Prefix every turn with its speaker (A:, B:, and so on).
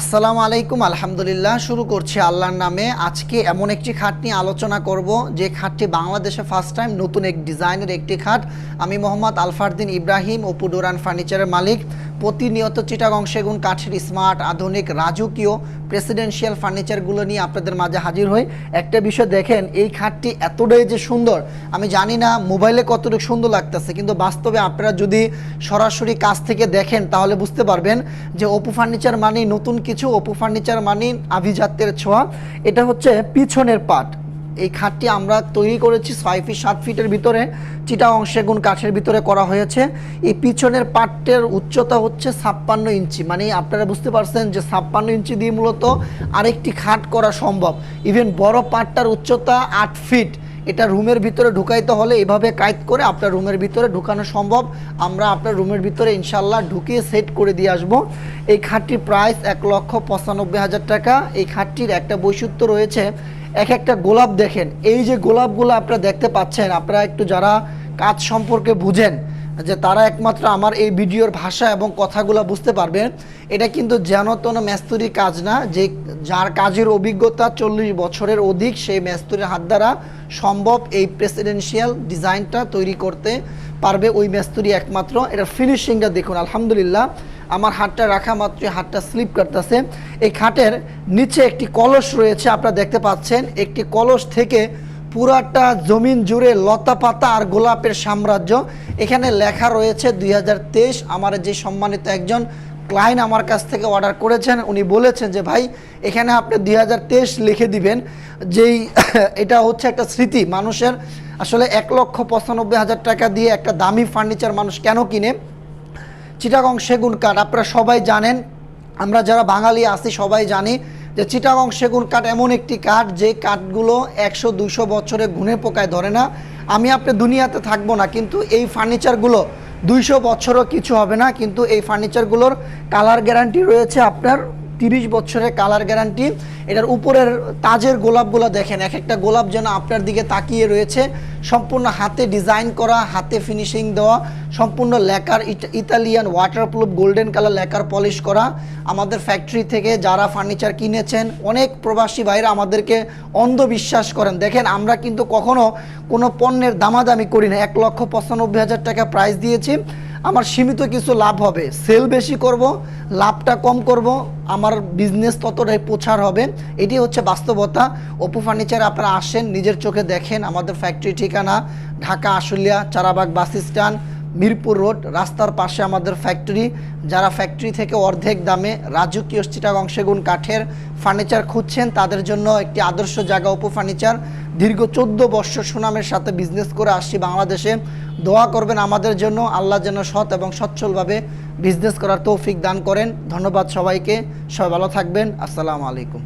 A: আসসালামু আলাইকুম, আলহামদুলিল্লাহ, শুরু করছি আল্লাহর নামে। আজকে এমন একটি খাট নিয়ে আলোচনা করব, যে খাটটি বাংলাদেশে ফার্স্ট টাইম নতুন এক ডিজাইনের একটি খাট। আমি মোহাম্মদ আলফারদিন ইব্রাহিম ও ডোরান ফার্নিচারের মালিক। প্রতিনিয়ত চিটাগং সেগুন, কাঠের স্মার্ট, আধুনিক, রাজকীয় প্রেসিডেন্সিয়াল ফার্নিচারগুলো নিয়ে আপনাদের মাঝে হাজির হই। একটা বিষয় দেখেন, এই খাটটি এতটাই যে সুন্দর, আমি জানি না মোবাইলে কতটুকু সুন্দর লাগতেছে, কিন্তু বাস্তবে আপনারা যদি সরাসরি কাছ থেকে দেখেন, তাহলে বুঝতে পারবেন যে অপু ফার্নিচার মানে নতুন কিছু, অপু ফার্নিচার মানে আভিজাত্যের ছোঁয়া। এটা হচ্ছে পিছনের পাট। এই খাটটি আমরা তৈরি করেছি ছয় ফিট সাত ফিটের ভিতরে। চিটা সেগুন কাঠের ভিতরে করা হয়েছে। এই পিছনের পাটটের উচ্চতা হচ্ছে ছাপ্পান্ন ইঞ্চি। মানে আপনারা বুঝতে পারছেন যে ছাপ্পান্ন ইঞ্চি দিয়ে মূলত আরেকটি খাট করা সম্ভব। ইভেন বড় পাটটার উচ্চতা আট ফিট এটা রুমের ভিতরে ঢুকাইতে হলে এভাবে কাইত করে আপনার রুমের ভিতরে ঢুকানো সম্ভব। আমরা আপনার রুমের ভিতরে ইনশাল্লাহ ঢুকিয়ে সেট করে দিয়ে আসব। এই খাটটির প্রাইস এক লক্ষ পঁচানব্বই হাজার টাকা। এই খাটটির একটা বৈশিষ্ট্য রয়েছে এক একটা গোলাপ দেখেন। এই যে গোলাপগুলো আপনারা দেখতে পাচ্ছেন, আপনারা একটু যারা কাজ সম্পর্কে বুঝেন, যে তারা একমাত্র আমার এই ভিডিওর ভাষা এবং কথাগুলো বুঝতে পারবেন। এটা কিন্তু যেন তেন মেস্তুরি কাজ না, যে যার কাজের অভিজ্ঞতা চল্লিশ বছরের অধিক, সেই মেস্তুরির হাত দ্বারা সম্ভব এই প্রেসিডেন্সিয়াল ডিজাইনটা তৈরি করতে পারবে ওই মেস্তুরি একমাত্র। এটা ফিনিশিংটা দেখুন, আলহামদুলিল্লাহ। আমার হাতটা রাখা মাত্রই হাতটা স্লিপ করতেছে। এই খাটের নিচে একটি কলস রয়েছে, আপনারা দেখতে পাচ্ছেন। একটি কলস থেকে পুরাটা জমিন জুড়ে লতা পাতা আর গোলাপের সাম্রাজ্য। এখানে লেখা রয়েছে দুই হাজার তেইশ। আমার যে সম্মানিত একজন ক্লায়েন্ট আমার কাছ থেকে অর্ডার করেছেন, উনি বলেছেন যে, ভাই, এখানে আপনি দুই হাজার তেইশ লিখে দিবেন। যেই এটা হচ্ছে একটা স্মৃতি। মানুষের আসলে এক লক্ষ পঁচানব্বই হাজার টাকা দিয়ে একটা দামি ফার্নিচার মানুষ কেন কিনে? চিটাগং সেগুন কাঠ। আপনারা সবাই জানেন, আমরা যারা বাঙালি আছি সবাই জানি যে চিটাগং সেগুন কাঠ এমন একটি কাঠ যে কাঠগুলো একশো দুশো বছরে ঘুনে পোকায় ধরে না। আমি আপনি দুনিয়াতে থাকব না, কিন্তু এই ফার্নিচারগুলো দুইশো বছরও কিছু হবে না, কিন্তু এই ফার্নিচারগুলোর কালার গ্যারান্টি রয়েছে আপনার তিরিশ বছরের কালার গ্যারান্টি। এটার উপরের তাজের গোলাপগুলো দেখেন এক একটা গোলাপ যেন আপনার দিকে তাকিয়ে রয়েছে। সম্পূর্ণ হাতে ডিজাইন করা, হাতে ফিনিশিং দেওয়া, সম্পূর্ণ lacquer Italian waterproof golden colour lacquer polish করা। আমাদের ফ্যাক্টরি থেকে যারা ফার্নিচার কিনেছেন, অনেক প্রবাসী ভাইরা আমাদেরকে অন্ধবিশ্বাস করেন। দেখেন, আমরা কিন্তু কখনো কোনো পণ্যের দামাদামি করি না। এক লক্ষ পঁচানব্বই হাজার টাকা প্রাইস দিয়েছি। আমার সীমিত কিছু লাভ হবে। সেল বেশি করব, লাভটা কম করব, আমার বিজনেস ততটাই প্রচার হবে। এটি হচ্ছে বাস্তবতা। অপু ফার্নিচার আপনারা আসেন, নিজের চোখে দেখেন আমাদের ফ্যাক্টরি ঠিকানা, Dhaka, Ashulia, Charabag bus stand Mirpur road, রাস্তার পাশে আমাদের ফ্যাক্টরি যারা ফ্যাক্টরি থেকে অর্ধেক দামে রাজকীয় চিটাগং সেগুন কাঠের ফার্নিচার খুঁজছেন, তাদের জন্য একটি আদর্শ জায়গা উপ ফার্নিচার দীর্ঘ চোদ্দ বর্ষ সুনামের সাথে বিজনেস করে আসছি বাংলাদেশে। দোয়া করবেন আমাদের জন্য, আল্লাহ যেন সৎ এবং সচ্ছলভাবে বিজনেস করার তৌফিক দান করেন। ধন্যবাদ সবাইকে। সবাই ভালো থাকবেন। আসসালামু আলাইকুম।